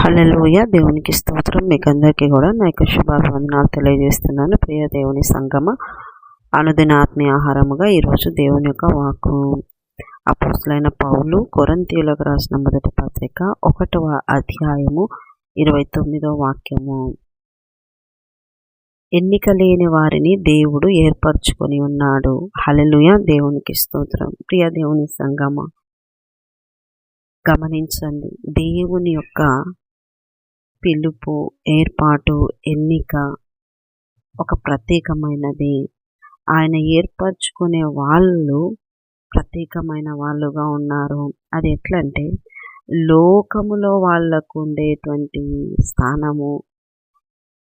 హల్లెలూయ. దేవునికి స్తోత్రం. మీకు అందరికీ కూడా నా యొక్క శుభాభివందనాలు తెలియజేస్తున్నాను. ప్రియ దేవుని సంగమ అనుదిన ఆత్మీయ ఆహారముగా ఈరోజు దేవుని యొక్క వాకు అపోసులైన పౌలు కొరంతీయులకు రాసిన మొదటి పత్రిక ఒకటవ అధ్యాయము ఇరవై తొమ్మిదవ వాక్యము. ఎన్నిక లేని వారిని దేవుడు ఏర్పరచుకొని ఉన్నాడు. హల్లెలూయ. దేవునికి స్తోత్రం. ప్రియ దేవుని సంగమ గమనించండి. దేవుని యొక్క పిలుపు ఏర్పాటు ఎన్నిక ఒక ప్రత్యేకమైనది. ఆయన ఏర్పరచుకునే వాళ్ళు ప్రత్యేకమైన వాళ్ళుగా ఉన్నారు. అది ఎట్లంటే లోకములో వాళ్ళకు ఉండేటువంటి స్థానము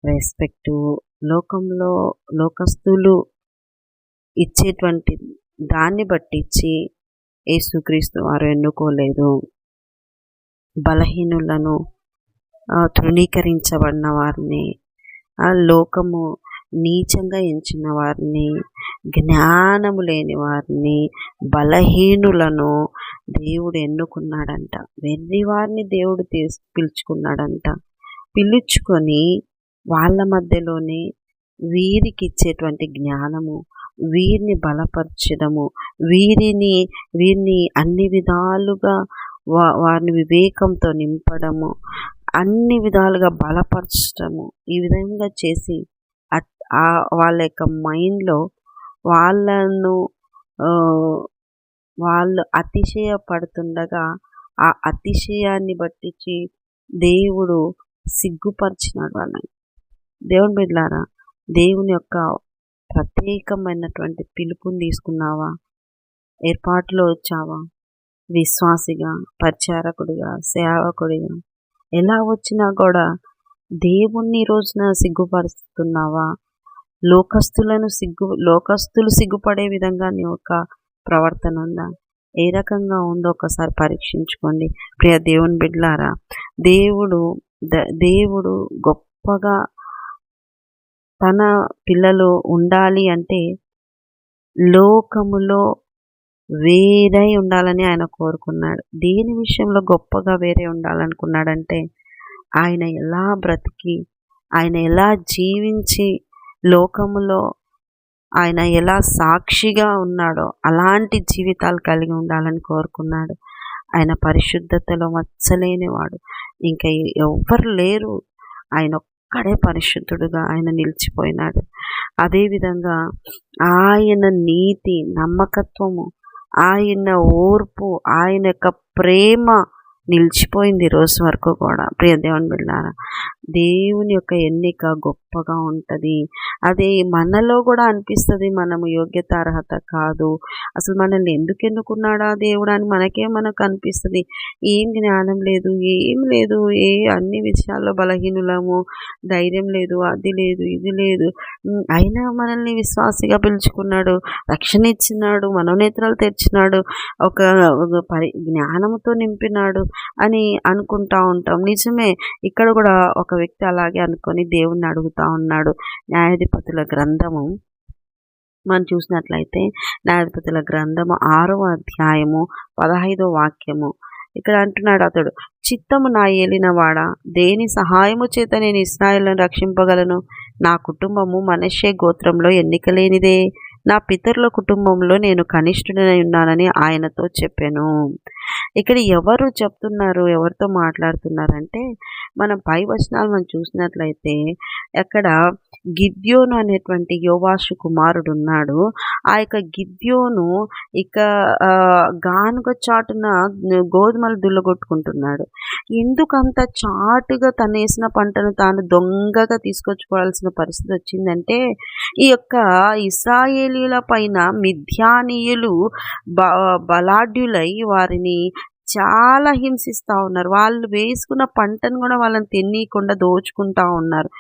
రెస్పెక్టు లోకంలో లోకస్తులు ఇచ్చేటువంటి దాన్ని బట్టించి యేసుక్రీస్తు వారు ఎన్నుకోలేదు. బలహీనులను తృణీకరించబడిన వారిని ఆ లోకము నీచంగా ఎంచిన వారిని జ్ఞానము లేని వారిని బలహీనులను దేవుడు ఎన్నుకున్నాడంట. వెర్రి వారిని దేవుడు తీసు పిలుచుకున్నాడంట. పిలుచుకొని వాళ్ళ మధ్యలోనే వీరికి ఇచ్చేటువంటి జ్ఞానము వీరిని బలపరచడము వీరిని వీరిని అన్ని విధాలుగా వా వారిని వివేకంతో నింపడము అన్ని విధాలుగా బలపరచడము ఈ విధంగా చేసి వాళ్ళ యొక్క మైండ్లో వాళ్ళను వాళ్ళు అతిశయపడుతుండగా ఆ అతిశయాన్ని బట్టించి దేవుడు సిగ్గుపరిచినాడు వాళ్ళని. దేవుని బిడ్లారా దేవుని యొక్క ప్రత్యేకమైనటువంటి పిలుపుని తీసుకున్నావా? ఏర్పాటులో వచ్చావా? విశ్వాసిగా పరిచారకుడిగా సేవకుడిగా? ఎలా వచ్చినా కూడా దేవుణ్ణి రోజున సిగ్గుపరుస్తున్నావా? లోకస్తులను సిగ్గు లోకస్తులు సిగ్గుపడే విధంగా నీ యొక్క ప్రవర్తన ఉందా? ఏ రకంగా ఉందో ఒకసారి పరీక్షించుకోండి. ప్రియ దేవుని బిడ్లారా దేవుడు దేవుడు గొప్పగా తన పిల్లలు ఉండాలి అంటే లోకములో వేరై ఉండాలని ఆయన కోరుకున్నాడు. దేని విషయంలో గొప్పగా వేరే ఉండాలనుకున్నాడంటే ఆయన ఎలా బ్రతికి ఆయన ఎలా జీవించి లోకములో ఆయన ఎలా సాక్షిగా ఉన్నాడో అలాంటి జీవితాలు కలిగి ఉండాలని కోరుకున్నాడు. ఆయన పరిశుద్ధతలో మచ్చలేనివాడు. ఇంకా ఎవ్వరు లేరు. ఆయన ఒక్కడే పరిశుద్ధుడుగా ఆయన నిలిచిపోయినాడు. అదేవిధంగా ఆయన నీతి నమ్మకత్వము ఆయన ఓర్పు ఆయన యొక్క ప్రేమ నిలిచిపోయింది రోజు వరకు కూడా. ప్రియ దేవుని బిళ్ళారా దేవుని యొక్క ఎన్నిక గొప్పగా ఉంటుంది. అది మనలో కూడా అనిపిస్తుంది మనము యోగ్యత అర్హత కాదు. అసలు మనల్ని ఎందుకు ఎన్నుకున్నాడా దేవుడు అని మనకే మనకు అనిపిస్తుంది. ఏం జ్ఞానం లేదు ఏం లేదు. ఏ అన్ని విషయాల్లో బలహీనులము ధైర్యం లేదు అది లేదు ఇది లేదు. అయినా మనల్ని విశ్వాసిగా పిలుచుకున్నాడు రక్షణ ఇచ్చినాడు మనోనేత్రాలు తెచ్చినాడు ఒక పరి జ్ఞానంతో నింపినాడు. అని అనుకుంటా ఉంటాం. నిజమే ఇక్కడ కూడా ఒక వ్యక్తి అలాగే అనుకొని దేవుణ్ణి అడుగుతా ఉన్నాడు. న్యాయాధిపతుల గ్రంథము మనం చూసినట్లయితే న్యాయాధిపతుల గ్రంథము ఆరవ అధ్యాయము పదహైదో వాక్యము. ఇక్కడ అంటున్నాడు అతడు చిత్తము నా ఏలినవాడా? దేని సహాయము చేత నేను ఇస్రాయలను రక్షింపగలను? నా కుటుంబము మనషే గోత్రంలో ఎన్నికలేనిదే. నా పితరుల కుటుంబంలో నేను కనిష్ఠుడనై ఉన్నానని ఆయనతో చెప్పాను. ఇక్కడ ఎవరు చెప్తున్నారు ఎవరితో మాట్లాడుతున్నారంటే మనం పై వచనాలు మనం చూసినట్లయితే అక్కడ గిద్యోను అనేటువంటి యోవాషు కుమారుడు ఉన్నాడు ఆ యొక్క గిద్యోను ఇక గానుగ చాటున గోధుమలు దుల్లగొట్టుకుంటున్నాడు ఎందుకంత చాటుగా తను వేసిన పంటను తాను దొంగగా తీసుకొచ్చుకోవాల్సిన పరిస్థితి వచ్చిందంటే ఈ యొక్క ఇస్రాయేలీల పైన మిథ్యానీయులు బ బలాఢ్యులై వారిని చాలా హింసిస్తూ ఉన్నారు. వాళ్ళు వేసుకున్న పంటను కూడా వాళ్ళని తిన్నీయకుండా దోచుకుంటా ఉన్నారు.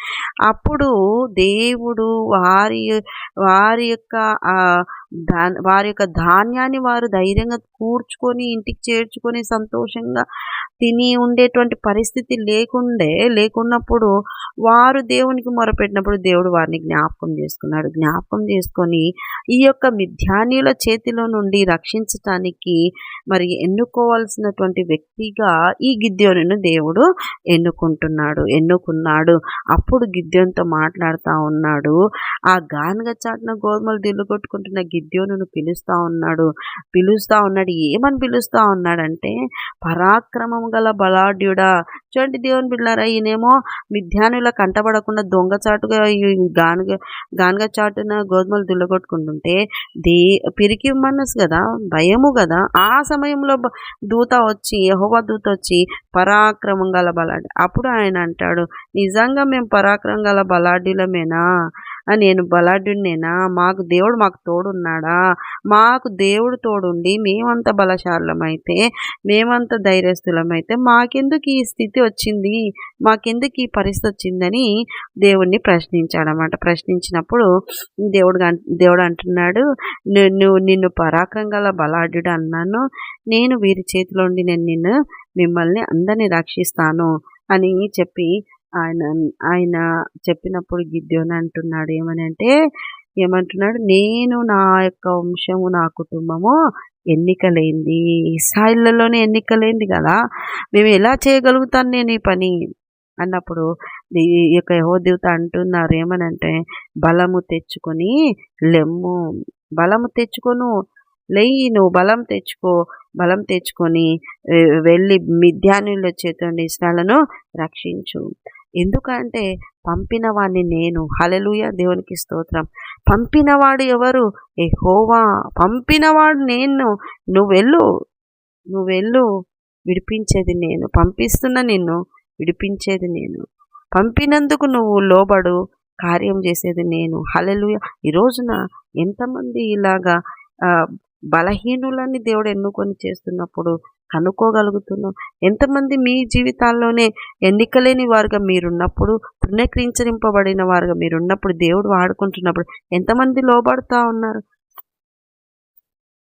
అప్పుడు దేవుడు వారి వారి యొక్క దా వారి యొక్క ధాన్యాన్ని వారు ధైర్యంగా కూర్చుకొని ఇంటికి చేర్చుకొని సంతోషంగా తిని ఉండేటువంటి పరిస్థితి లేకుండే లేకున్నప్పుడు వారు దేవునికి మొరపెట్టినప్పుడు దేవుడు వారిని జ్ఞాపకం చేసుకున్నాడు. జ్ఞాపకం చేసుకొని ఈ యొక్క మిథ్యానీయుల చేతిలో నుండి రక్షించటానికి మరి ఎన్నుకోవాల్సినటువంటి వ్యక్తిగా ఈ గిద్యోను దేవుడు ఎన్నుకుంటున్నాడు ఎన్నుకున్నాడు. అప్పుడు గిద్యోన్తో మాట్లాడుతూ ఉన్నాడు. ఆ గానుగ చాటున గోధుమలు దిల్లు కొట్టుకుంటున్న గిద్యోనును పిలుస్తూ ఉన్నాడు. పిలుస్తూ ఉన్నాడు. ఏమని పిలుస్తూ ఉన్నాడంటే పరాక్రమం గల బలాఢ్యుడా. చూడండి దేవుని బిడ్డారా ఈయనేమో మిథ్యానుల కంటపడకుండా దొంగచాటుగా ఈ గానుగ గానుగ చాటున గోధుమలు దుల్లగొట్టుకుంటుంటే దే పిరికి మనసు కదా భయము కదా ఆ సమయంలో దూత వచ్చి యహోవా దూత వచ్చి పరాక్రమం గల బలాఢ్య అప్పుడు ఆయన అంటాడు నిజంగా మేము పరాక్రమం గల బలాఢ్యులమేనా? నేను బలాఢ్యుడినేనా? మాకు దేవుడు మాకు తోడున్నాడా? మాకు దేవుడు తోడుండి మేమంత బలశాలమైతే మేమంత ధైర్యస్తులమైతే మాకెందుకు ఈ స్థితి వచ్చింది? మాకెందుకు ఈ పరిస్థితి వచ్చిందని దేవుణ్ణి ప్రశ్నించాడనమాట ప్రశ్నించినప్పుడు దేవుడు దేవుడు అంటున్నాడు నువ్వు నిన్ను పరాక్రం గల బలాఢ్యుడు అన్నాను. నేను వీరి చేతిలో ఉండి నేను నిన్ను మిమ్మల్ని అందరినీ రక్షిస్తాను అని చెప్పి ఆయన ఆయన చెప్పినప్పుడు గిద్యోని అంటున్నాడు. ఏమని అంటే ఏమంటున్నాడు? నేను నా యొక్క వంశము నా కుటుంబము ఎన్నికలైంది. ఇస్రాయిల్లోనే ఎన్నికలైంది కదా. మేము ఎలా చేయగలుగుతాను నేను ఈ పని? అన్నప్పుడు ఈ యొక్క యహోదేవత అంటున్నారు. ఏమనంటే బలము తెచ్చుకొని లెమ్ము బలము తెచ్చుకొను లేయి నువ్వు బలం తెచ్చుకో బలం తెచ్చుకొని వెళ్ళి మిథ్యానుల చేతండి ఇష్టాలను రక్షించు. ఎందుకంటే పంపిన వాడిని నేను. హలలుయ దేవునికి స్తోత్రం. పంపినవాడు ఎవరు? ఏ హోవా పంపినవాడు నేను నువ్వెళ్ళు. నువ్వెళ్ళు. విడిపించేది నేను. పంపిస్తున్న నిన్ను విడిపించేది నేను. పంపినందుకు నువ్వు లోబడు. కార్యం చేసేది నేను. హలలుయ ఈ రోజున ఎంతమంది ఇలాగా బలహీనులని దేవుడు ఎన్నుకొని చేస్తున్నప్పుడు కనుక్కోగలుగుతున్నాం. ఎంతమంది మీ జీవితాల్లోనే ఎన్నికలేని వారుగా మీరున్నప్పుడు తృణీకరించరింపబడిన వారుగా మీరున్నప్పుడు దేవుడు వాడుకుంటున్నప్పుడు ఎంతమంది లోబడుతూ ఉన్నారు?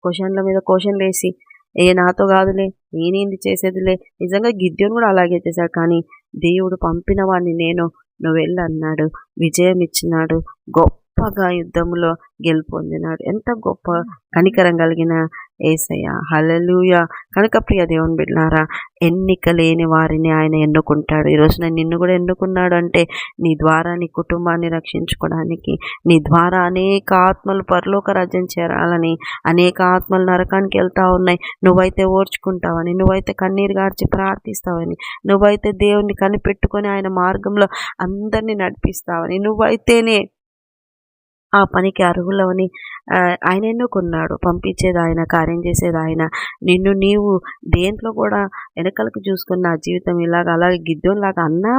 క్వశ్చన్ల మీద క్వశ్చన్ వేసి ఏ నాతో కాదులే నేనేంది చేసేదిలే. నిజంగా గిద్యోను కూడా అలాగే చేశాడు. కానీ దేవుడు పంపిన వాడిని నేను నువ్వు అన్నాడు విజయం ఇచ్చినాడు గొప్పగా యుద్ధంలో గెలుపొందినాడు. ఎంత గొప్ప కనికరం కలిగిన ఏసయ్య. హలలుయ కనుక ప్రియ దేవుని బిడ్డారా ఎన్నిక లేని వారిని ఆయన ఎన్నుకుంటాడు. ఈరోజు నేను నిన్ను కూడా ఎన్నుకున్నాడు అంటే నీ ద్వారా నీ కుటుంబాన్ని రక్షించుకోవడానికి నీ ద్వారా అనేక ఆత్మలు పరలోక రాజ్యం చేరాలని అనేక ఆత్మలు నరకానికి వెళ్తా ఉన్నాయి. నువ్వైతే ఓర్చుకుంటావని నువ్వైతే కన్నీరు గార్చి ప్రార్థిస్తావని నువ్వైతే దేవుణ్ణి కనిపెట్టుకొని ఆయన మార్గంలో అందరినీ నడిపిస్తావని నువ్వైతేనే ఆ పనికి అర్హులవని ఆయన ఎన్నుకున్నాడు పంపించేది ఆయన కార్యం చేసేది ఆయన. నిన్ను నీవు దేంట్లో కూడా వెనకలకు చూసుకున్న నా జీవితం ఇలాగ అలాగే గిద్దోనిలాగా అన్నా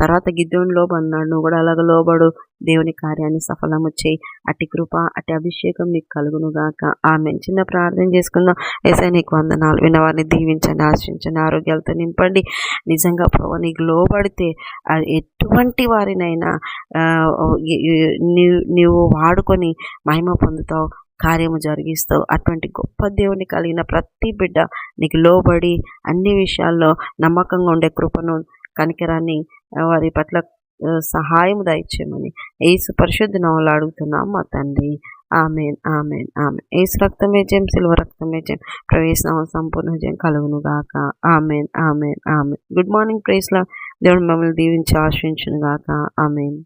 తర్వాత గిద్దోని లోబన్నాడు. నువ్వు కూడా అలాగ లోబడు. దేవుని కార్యాన్ని సఫలము చేయి. అట్టి కృప అట్టి అభిషేకం నీకు కలుగును గాక. ఆమె చిన్న ప్రార్థన చేసుకుందాం. ఏసై నీకు వందనాలు. విన్నవారిని దీవించండి ఆశించండి ఆరోగ్యాలతో నింపండి. నిజంగా ప్రభు నీకు లోబడితే ఎటువంటి వారినైనా నీవు వాడుకొని మహిమ పొందుతావు కార్యము జరిగిస్తావు. అటువంటి గొప్ప దేవుని కలిగిన ప్రతి బిడ్డ నీకు లోబడి అన్ని విషయాల్లో నమ్మకంగా ఉండే కృపను కనికరాన్ని వారి పట్ల సహాయం దయచేయమని. ఏసు పరిశుద్ధ నవలు అడుగుతున్నాం మా తండ్రి. Amen amen amen. ఏసు రక్తం జయం సిల్వ రక్తం జయం ప్రవేశం సంపూర్ణ విజయం కలుగును గాక amen amen amen. Good morning ప్రేస్లో దేవుడు మమ్మల్ని దీవించి ఆశ్రయించును గాక ఆమెన్.